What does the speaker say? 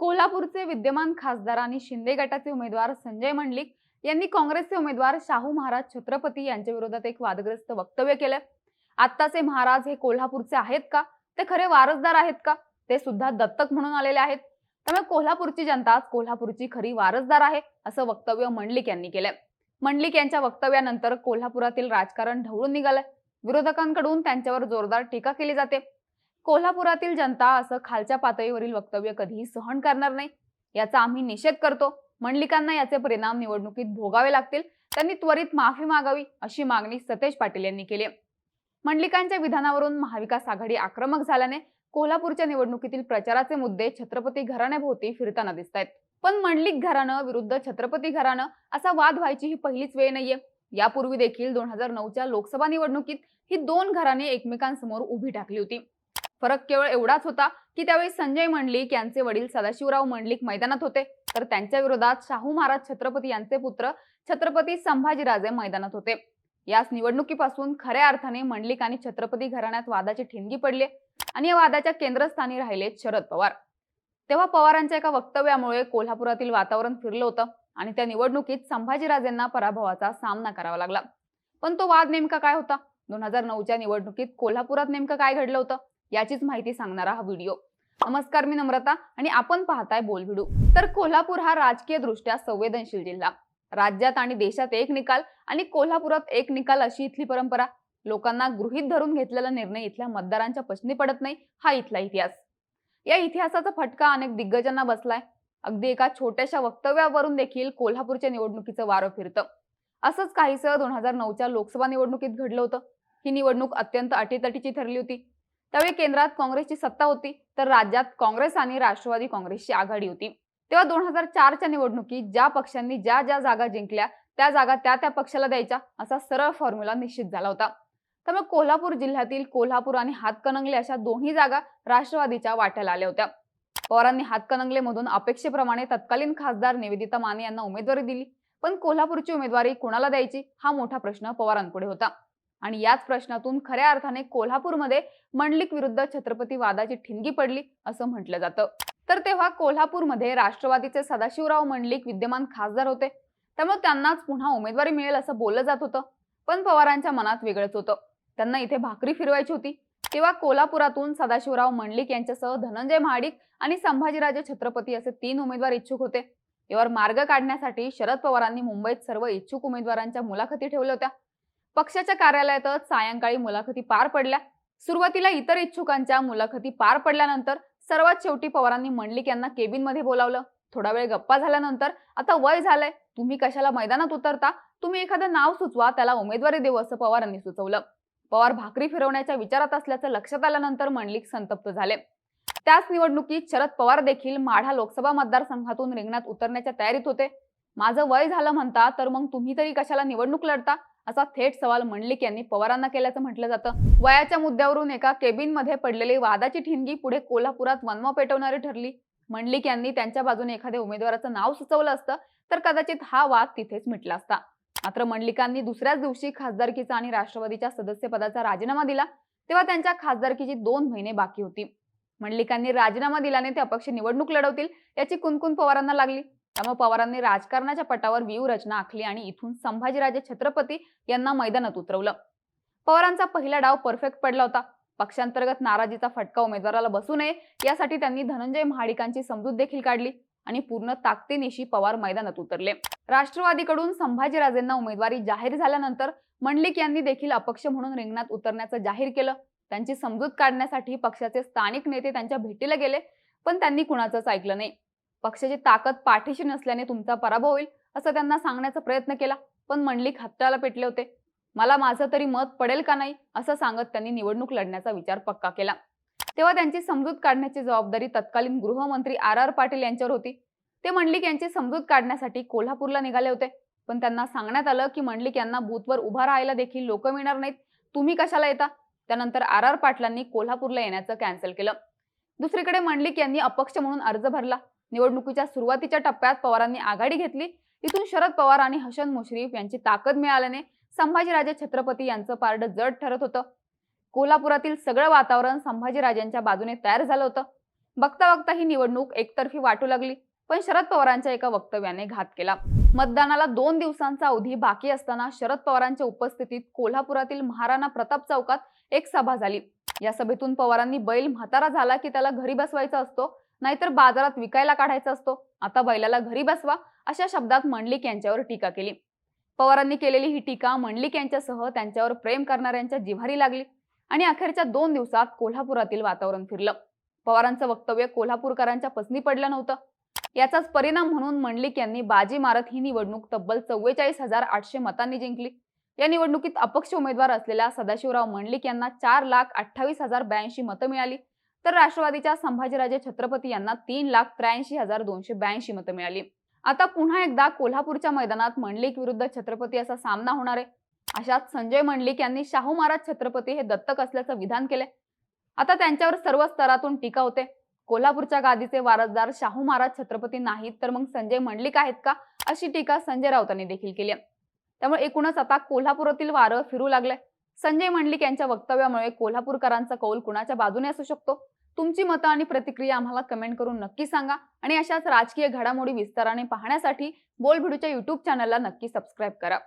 कोल्हापूरचे विद्यमान खासदार आणि शिंदे गटाचे उमेदवार संजय मंडलिक यांनी काँग्रेसचे उमेदवार शाहू महाराज छत्रपती यांच्या विरोधात एक वादग्रस्त वक्तव्य केलं. आत्ताचे महाराज हे कोल्हापूरचे आहेत का? ते खरे वारसदार आहेत का? ते सुद्धा दत्तक म्हणून आलेले आहेत. त्यामुळे कोल्हापूरची जनताच कोल्हापूरची खरी वारसदार आहे असं वक्तव्य मंडलिक यांनी केलं मंडलिक यांच्या वक्तव्यानंतर कोल्हापुरातील राजकारण ढवळून निघालंय. विरोधकांकडून त्यांच्यावर जोरदार टीका केली जाते. कोल्हापुरातील जनता असं खालच्या पातळीवरील वक्तव्य कधीही सहन करणार नाही याचा आम्ही निषेध करतो. मंडलिकांना याचे परिणाम निवडणुकीत भोगावे लागतील त्यांनी त्वरित माफी मागावी अशी मागणी सतेज पाटील यांनी केली मंडलिकांच्या विधानावरून महाविकास आघाडी आक्रमक झाल्याने कोल्हापूरच्या निवडणुकीतील प्रचाराचे मुद्दे छत्रपती घराण्याभोवती फिरताना दिसत आहेत पण मंडलिक घराणं विरुद्ध छत्रपती घराणं असा वाद व्हायची ही पहिलीच वेळ नाहीये. यापूर्वी देखील दोन हजार नऊच्या लोकसभा निवडणुकीत ही दोन घराणे एकमेकांसमोर उभी टाकली होती. फरक केवळ एवढाच होता की त्यावेळी संजय मंडलिक यांचे वडील सदाशिवराव मंडलिक मैदानात होते. तर त्यांच्या विरोधात शाहू महाराज छत्रपती यांचे पुत्र छत्रपती संभाजीराजे मैदानात होते. याच निवडणुकीपासून खऱ्या अर्थाने मंडलिक आणि छत्रपती घराण्यात वादाची ठिणगी पडली आणि या वादाच्या केंद्रस्थानी राहिले शरद पवार. तेव्हा पवारांच्या एका वक्तव्यामुळे कोल्हापुरातील वातावरण फिरलं होतं आणि त्या निवडणुकीत संभाजीराजेंना पराभवाचा सामना करावा लागला. पण तो वाद नेमका काय होता? दोन हजार नऊच्या निवडणुकीत कोल्हापुरात नेमकं काय घडलं होतं? याचीच माहिती सांगणारा हा व्हिडिओ. नमस्कार मी नम्रता आणि आपण पाहताय बोल तर कोल्हापूर हा राजकीय दृष्ट्या संवेदनशील जिल्हा. राज्यात आणि देशात एक निकाल आणि कोल्हापुरात एक निकाल अशी इथली परंपरा. लोकांना गृहीत धरून घेतलेला निर्णय इथल्या मतदारांच्या पचनी पडत नाही हा इथला इतिहास. या इतिहासाचा फटका अनेक दिग्गजांना बसलाय. अगदी एका छोट्याशा वक्तव्यावरून देखील कोल्हापूरच्या निवडणुकीचं वारं फिरतं. असंच काहीसं दोन हजार नऊच्या लोकसभा निवडणुकीत घडलं होतं. ही निवडणूक अत्यंत अटीतटीची ठरली होती. त्यावेळी केंद्रात काँग्रेसची सत्ता होती तर राज्यात काँग्रेस आणि राष्ट्रवादी काँग्रेसची आघाडी होती. तेव्हा दोन हजार चारच्या निवडणुकीत ज्या पक्षांनी ज्या ज्या जागा जिंकल्या त्या जागा त्या त्या पक्षाला द्यायच्या असा सरळ फॉर्म्युला निश्चित झाला होता. त्यामुळे कोल्हापूर जिल्ह्यातील कोल्हापूर आणि हातकणंगले अशा दोन्ही जागा राष्ट्रवादीच्या वाट्याला आल्या होत्या. पवारांनी हातकणंगलेमधून अपेक्षेप्रमाणे तत्कालीन खासदार निवेदिता माने यांना उमेदवारी दिली पण कोल्हापूरची उमेदवारी कोणाला द्यायची हा मोठा प्रश्न पवारांपुढे होता. आणि याच प्रश्नातून खऱ्या अर्थाने कोल्हापूरमध्ये मंडलिक विरुद्ध छत्रपती वादाची ठिणगी पडली असं म्हटलं जातं. तर तेव्हा कोल्हापूरमध्ये राष्ट्रवादीचे सदाशिवराव मंडलिक विद्यमान खासदार होते. त्यामुळे त्यांनाच पुन्हा उमेदवारी मिळेल असं बोललं जात होतं. पण पवारांच्या मनात वेगळंच होतं. त्यांना इथे भाकरी फिरवायची होती. तेव्हा कोल्हापुरातून सदाशिवराव मंडलिक यांच्यासह धनंजय महाडिक आणि संभाजीराजे छत्रपती असे तीन उमेदवार इच्छुक होते. यावर मार्ग काढण्यासाठी शरद पवारांनी मुंबईत सर्व इच्छुक उमेदवारांच्या मुलाखती ठेवल्या होत्या. पक्षाच्या कार्यालयातच सायंकाळी मुलाखती पार पडल्या. सुरुवातीला इतर इच्छुकांच्या मुलाखती पार पडल्यानंतर सर्वात शेवटी पवारांनी मंडलिक यांना केबिनमध्ये बोलावलं. थोडा वेळ गप्पा झाल्यानंतर आता वय झालंय तुम्ही कशाला मैदानात उतरता? तुम्ही एखादं नाव सुचवा त्याला उमेदवारी देऊ असं पवारांनी सुचवलं. पवार भाकरी फिरवण्याच्या विचारात असल्याचं लक्षात आल्यानंतर मंडलिक संतप्त झाले. त्याच निवडणुकीत शरद पवार देखील माढा लोकसभा मतदारसंघातून रिंगणात उतरण्याच्या तयारीत होते. माझं वय झालं म्हणता तर मग तुम्ही तरी कशाला निवडणूक लढता? असा थेट सवाल मंडलिक यांनी पवारांना केल्याचं म्हटलं जातं. वयाच्या मुद्द्यावरून एका केबिनमध्ये पडलेली वादाची ठिणगी पुढे कोल्हापुरात वनवा पेटवणारी ठरली. मंडलिक यांनी त्यांच्या बाजूने एखाद्या उमेदवाराचं नाव सुचवलं असतं तर कदाचित हा वाद तिथेच मिटला असता. मात्र मंडलिकांनी दुसऱ्याच दिवशी खासदारकीचा आणि राष्ट्रवादीच्या सदस्यपदाचा राजीनामा दिला तेव्हा त्यांच्या खासदारकीची दोन महिने बाकी होती. मंडलिकांनी राजीनामा दिल्याने ते अपक्ष निवडणूक लढवतील याची कुणकुण पवारांना लागली. त्यामुळे पवारांनी राजकारणाच्या पटावर व्यूहरचना आखली आणि इथून संभाजीराजे छत्रपती यांना मैदानात उतरवलं. पवारांचा पहिला डाव परफेक्ट पडला होता. पक्षांतर्गत नाराजीचा फटका उमेदवाराला बसू नये यासाठी त्यांनी धनंजय महाडिकांची समजूत देखील काढली आणि पूर्ण ताकदीनिशी पवार मैदानात उतरले. राष्ट्रवादीकडून संभाजीराजेंना उमेदवारी जाहीर झाल्यानंतर मंडलिक यांनी देखील अपक्ष म्हणून रिंगणात उतरण्याचं जाहीर केलं. त्यांची समजूत काढण्यासाठी पक्षाचे स्थानिक नेते त्यांच्या भेटीला गेले पण त्यांनी कुणाचंच ऐकलं नाही. पक्षाची ताकद पाठीशी नसल्याने तुमचा पराभव होईल असं त्यांना सांगण्याचा प्रयत्न केला. पण मंडलिक हत्याला पेटले होते. मला माझं तरी मत पडेल का नाही असं सांगत त्यांनी निवडणूक लढण्याचा विचार पक्का केला. तेव्हा त्यांची समजूत काढण्याची जबाबदारी तत्कालीन गृहमंत्री आर आर पाटील यांच्यावर होती. ते मंडलिक यांची समजूत काढण्यासाठी कोल्हापूरला निघाले होते. पण त्यांना सांगण्यात आलं की मंडलिक यांना बूथवर उभा राहायला देखील लोक मिळणार नाहीत. तुम्ही कशाला येता? त्यानंतर आर आर पाटलांनी कोल्हापूरला येण्याचं कॅन्सल केलं. दुसरीकडे मंडलिक यांनी अपक्ष म्हणून अर्ज भरला. निवडणुकीच्या सुरुवातीच्या टप्प्यात पवारांनी आघाडी घेतली. तिथून शरद पवार आणि हसन मुश्रीफ यांची ताकद मिळाल्याने संभाजीराजे छत्रपती यांचं पारड जड ठरत होतं. कोल्हापुरातील सगळं वातावरण संभाजीराजांच्या बाजूने तयार झालं होतं. बघता बघता ही निवडणूक एकतर्फी वाटू लागली पण शरद पवारांच्या एका वक्तव्याने घात केला. मतदानाला दोन दिवसांचा अवधी बाकी असताना शरद पवारांच्या उपस्थितीत कोल्हापुरातील महाराणा प्रताप चौकात एक सभा झाली. या सभेतून पवारांनी बैल म्हातारा झाला की त्याला घरी बसवायचा असतो. नाहीतर बाजारात विकायला काढायचा असतो. आता बैलाला घरी बसवा अशा शब्दात मंडलिक यांच्यावर टीका केली. पवारांनी केलेली ही टीका मंडलिक यांच्यासह त्यांच्यावर प्रेम करणाऱ्यांच्या जिव्हारी लागली आणि अखेरच्या दोन दिवसात कोल्हापुरातील वातावरण फिरलं. पवारांचं वक्तव्य कोल्हापूरकरांच्या पसनी पडलं नव्हतं. याचाच परिणाम म्हणून मंडलिक यांनी बाजी मारत ही निवडणूक तब्बल चव्वेचाळीस हजार आठशे मतांनी जिंकली. या निवडणुकीत अपक्ष उमेदवार असलेल्या सदाशिवराव मंडलिक यांना चार लाख अठ्ठावीस हजार ब्याऐंशी मतं मिळाली. तर राष्ट्रवादीच्या संभाजीराजे छत्रपती यांना तीन लाख त्र्याऐंशी हजार दोनशे ब्याऐंशी मतं मिळाली. आता पुन्हा एकदा कोल्हापूरच्या मैदानात मंडलिक विरुद्ध छत्रपती असा सामना होणार आहे. अशात संजय मंडलिक यांनी शाहू महाराज छत्रपती हे दत्तक असल्याचं विधान केले आता त्यांच्यावर सर्व स्तरातून टीका होते. कोल्हापूरच्या गादीचे वारसदार शाहू महाराज छत्रपती नाहीत तर मग संजय मंडलिक आहेत का? अशी टीका संजय राऊतांनी देखील केली त्यामुळे एकूणच आता कोल्हापुरातील वारं फिरू लागलंय. संजय मंडलिक यांच्या वक्तव्यामुळे कोल्हापूरकरांचा कौल कुणाच्या बाजूने असू शकतो? तुमची मतं आणि प्रतिक्रिया आम्हाला कमेंट करून नक्की सांगा. आणि अशाच राजकीय घडामोडी विस्ताराने पाहण्यासाठी बोलभिडूच्या युट्यूब चॅनलला नक्की सबस्क्राईब करा.